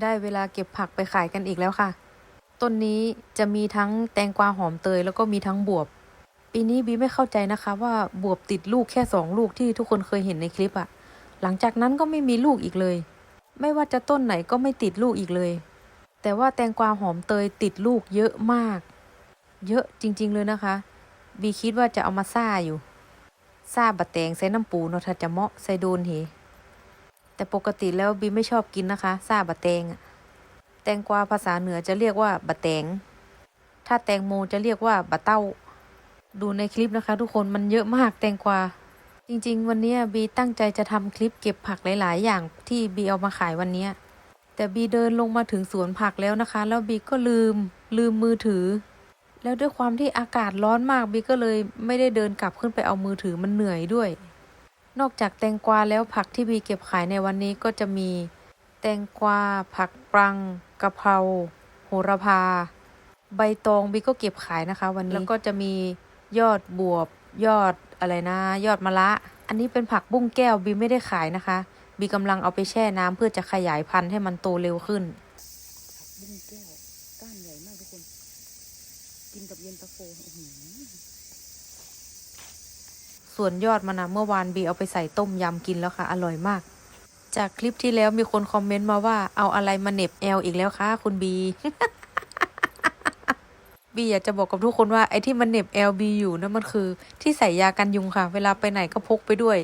ได้เวลาเก็บผักไปขายกันอีกแล้วค่ะ ต้นนี้จะมีทั้งแตงกวาหอมเตยแล้วก็มีทั้งบวบ ปีนี้บีไม่เข้าใจนะคะว่าบวบติดลูกแค่สองลูกที่ทุกคนเคยเห็นในคลิปอะหลังจากนั้นก็ไม่มีลูกอีกเลย ไม่ว่าจะต้นไหนก็ไม่ติดลูกอีกเลย แต่ว่าแตงกวาหอมเตยติดลูกเยอะมาก เยอะจริง ๆ เลยนะคะ บีคิดว่าจะเอามาซ่าอยู่ซ่าบะแตงใส่น้ำปูเนาะถ้าจะเหมาะใส่โดนเห แต่ปกติแล้วบีไม่ชอบกินนะคะซาบะแตง แตงกวาภาษาเหนือจะเรียกว่าบะแตง ถ้าแตงโมจะเรียกว่าบะเต้า ดูในคลิปนะคะ ทุกคนมันเยอะมากแตงกวา จริงๆ วันนี้บีตั้งใจจะทำคลิปเก็บผักหลาย ๆ อย่างที่บีเอามาขายวันนี้ แต่บีเดินลงมาถึงสวนผักแล้วนะคะ แล้วบีก็ลืม ลืมมือถือ แล้วด้วยความที่อากาศร้อนมากบีก็เลยไม่ได้เดินกลับขึ้นไปเอามือถือมันเหนื่อยด้วย นอกจากแตงกวาแล้วผักที่บีเก็บขายในวันนี้ก็จะมี แตงกวา ผักปรังกะเพราโหระพา ใบตองบีก็เก็บขายนะคะ วันนี้แล้วก็จะมียอดบวบ ยอดอะไรนะ ยอดมะละอันนี้เป็นผักบุ้งแก้วบีไม่ได้ขายนะคะ บีกำลังเอาไปแช่น้ำเพื่อจะขยายพันธุ์ให้มันโตเร็วขึ้นบุ้งแก้วก้านใหญ่มากทุกคน กินกับเย็นตาโฟอื้อหือ ส่วนยอดมันนะเมื่อวานบีเอาไปใส่ต้มยำกินแล้วค่ะ อร่อยมาก จากคลิปที่แล้วมีคนคอมเมนต์มาว่าเอาอะไรมาเน็บแอลอีกแล้วคะคุณบีบีอยากจะบอกกับทุกคนว่าไอ้ที่มันเน็บแอลบีอยู่นั่นมันคือ ที่ใส่ยากันยุงค่ะ เวลาไปไหนก็พกไปด้วย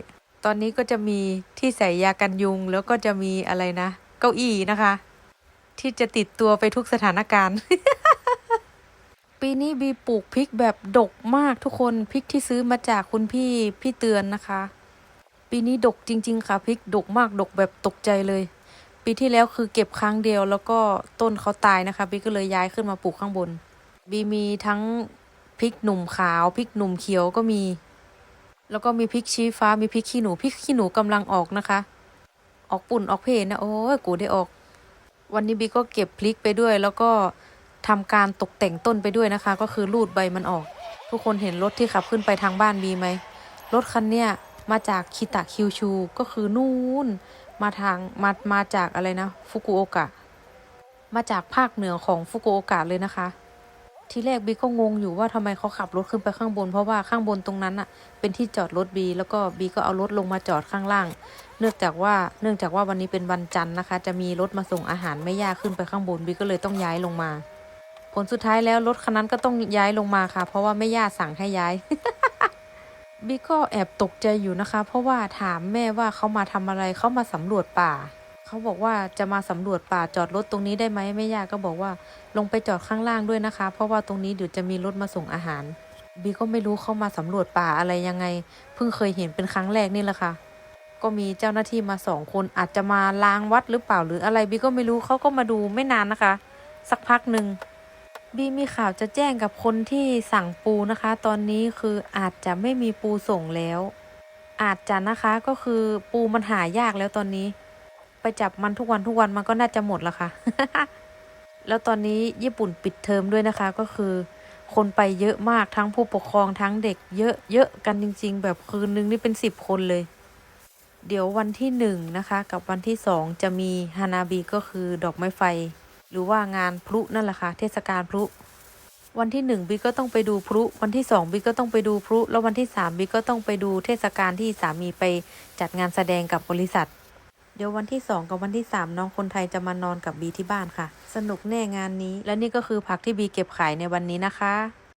ตอนนี้ก็จะมีที่ใส่ยากันยุง แล้วก็จะมีอะไรนะ เก้าอี้นะคะ ที่จะติดตัวไปทุกสถานการณ์ ปีนี้บีปลูกพริกแบบดกมากทุกคนพริกที่ซื้อมาจากคุณพี่พี่เตือนนะคะ ปีนี้ดกจริง ๆ ค่ะพริกดกมากดกแบบตกใจเลย ปีที่แล้วคือเก็บครั้งเดียว แล้วก็ต้นเขาตายนะคะบีก็เลยย้ายขึ้นมาปลูกข้างบน บีมีทั้งพริกหนุ่มขาวพริกหนุ่มเขียวก็มี แล้วก็มีพริกชี้ฟ้ามีพริกขี้หนูพริกขี้หนูกำลังออกนะคะ ออกปุ่นออกเพนนะโอ้ยกูได้ออก วันนี้บีก็เก็บพริกไปด้วยแล้วก็ ทำการตกแต่งต้นไปด้วยนะคะ ก็คือรูดใบมันออก ทุกคนเห็นรถที่ขับขึ้นไปทางบ้านบีไหมรถคันเนี้ยมาจากคิตะคิวชูก็คือนู่นมาทางมามาจากอะไรนะฟุกุโอกะ มาจากภาคเหนือของฟุกุโอกะเลยนะคะ ทีแรกบีก็งงอยู่ว่าทำไมเขาขับรถขึ้นไปข้างบน เพราะว่าข้างบนตรงนั้นอะเป็นที่จอดรถบีแล้วก็บีก็เอารถลงมาจอดข้างล่าง เนื่องจากว่าเนื่องจากว่าวันนี้เป็นวันจันทร์นะคะ จะมีรถมาส่งอาหารไม่ยากขึ้นไปข้างบนบีก็เลยต้องย้ายลงมา ผลสุดท้ายแล้วรถคันนั้นก็ต้องย้ายลงมาค่ะ เพราะว่าไม่ย่าสั่งให้ย้ายบีก็แอบตกใจอยู่นะคะ เพราะว่าถามแม่ว่าเขามาทำอะไรเขามาสำรวจป่าเขาบอกว่าจะมาสำรวจป่าจอดรถตรงนี้ได้ไหมแม่ย่าก็บอกว่าลงไปจอดข้างล่างด้วยนะคะ เพราะว่าตรงนี้เดี๋ยวจะมีรถมาส่งอาหาร บีก็ไม่รู้เขามาสำรวจป่าอะไรยังไง เพิ่งเคยเห็นเป็นครั้งแรกนี่แหละค่ะ ก็มีเจ้าหน้าที่มาสองคนอาจจะมาล้างวัดหรือเปล่าหรืออะไรบีก็ไม่รู้เขาก็มาดูไม่นานนะคะ สักพักหนึ่ง บีมีข่าวจะแจ้งกับคนที่สั่งปูนะคะ ตอนนี้คืออาจจะไม่มีปูส่งแล้ว อาจจะนะคะก็คือปูมันหายากแล้วตอนนี้ ไปจับมันทุกวันทุกวันมันก็น่าจะหมดแล้วค่ะ แล้วตอนนี้ญี่ปุ่นปิดเทอมด้วยนะคะ ก็คือ คนไปเยอะมากทั้งผู้ปกครองทั้งเด็ก เยอะเยอะกันจริง ๆ แบบคืนนึงนี่เป็นสิบคนเลย เดี๋ยววันที่หนึ่งนะคะ กับวันที่สองจะมีฮานาบิก็คือดอกไม้ไฟ หรือว่างานพลุนั่นแหละค่ะเทศกาลพลุ วันที่หนึ่งบีก็ต้องไปดูพลุ วันที่สองบีก็ต้องไปดูพลุ แล้ววันที่สามบีก็ต้องไปดูเทศกาลที่สามีไปจัดงานแสดงกับบริษัท เดี๋ยววันที่สองกับวันที่สามน้องคนไทยจะมานอนกับบีที่บ้านค่ะ สนุกแน่งานนี้ และนี่ก็คือผักที่บีเก็บขายในวันนี้นะคะ